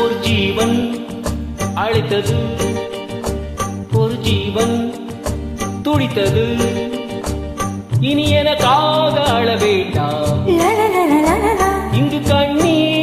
ஒரு ஜீவன் அழைத்தது ஒரு ஜீவன் துடித்தது. இனி எனக்காக அழ வேண்டாம். லலலலலலலா, இங்கு கண்ணீரும்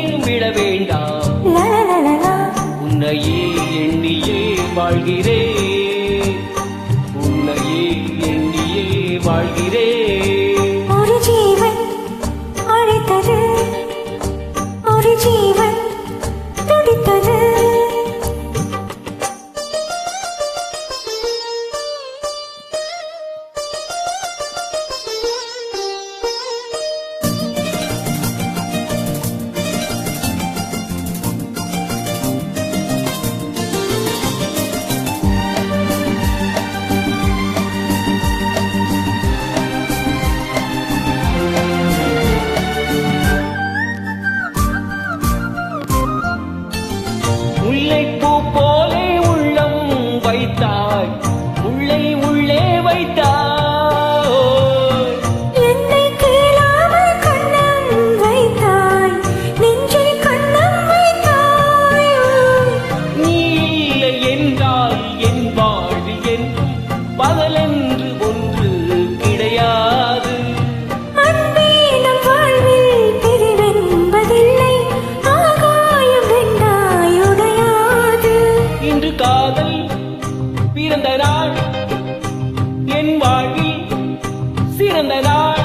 பகலென்று ஒன்று கிடையாது. இன்று காதல் பிறந்த நாள் என் வாழ்வில் சிறந்த நாள்.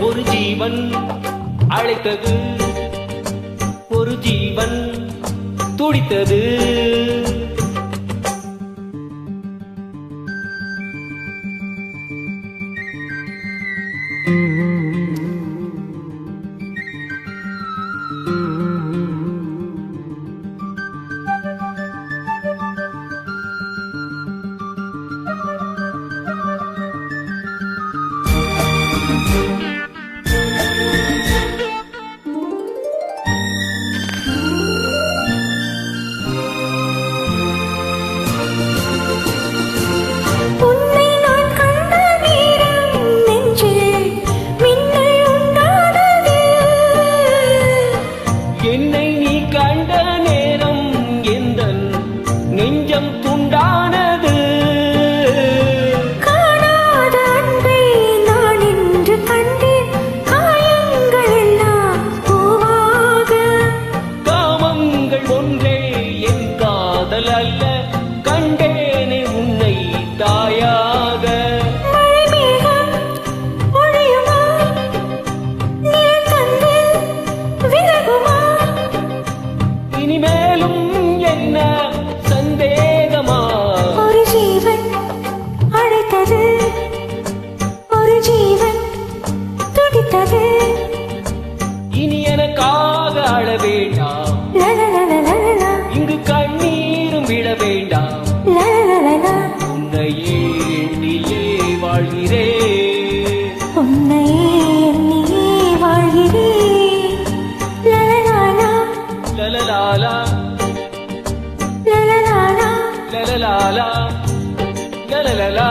ஒரு ஜீவன் அழைத்தது ஒரு ஜீவன் துடித்தது Mm-hmm. இனிமேலும் என்ன சந்தேகமா? ஒரு ஜீவன் அழைத்தது. ஒரு ஜீவன் துடித்தது. இனி எனக்காக அழ வேண்டாம். இங்கு கண்ணீரும் விட வேண்டாம். எண்ணியே வாழ்கிறேன். லலலாலா லலலாலா. லலலாலா லலலலா